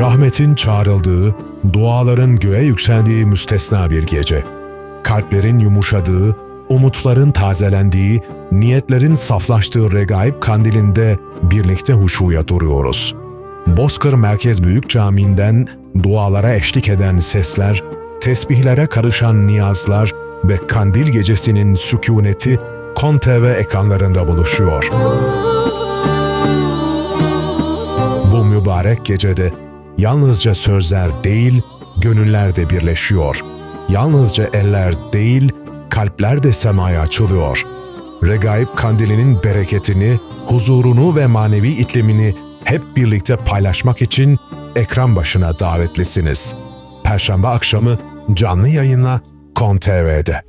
Rahmetin çağrıldığı, duaların göğe yükseldiği müstesna bir gece. Kalplerin yumuşadığı, umutların tazelendiği, niyetlerin saflaştığı regaib kandilinde birlikte huşuya duruyoruz. Bozkır Merkez Büyük Camii'nden dualara eşlik eden sesler, tesbihlere karışan niyazlar ve kandil gecesinin sükuneti Kon TV ekranlarında buluşuyor. Bu mübarek gecede yalnızca sözler değil, gönüller de birleşiyor. Yalnızca eller değil, kalpler de semaya açılıyor. Regaib kandilinin bereketini, huzurunu ve manevi iklimini hep birlikte paylaşmak için ekran başına davetlisiniz. Perşembe akşamı canlı yayınla Kon TV'de.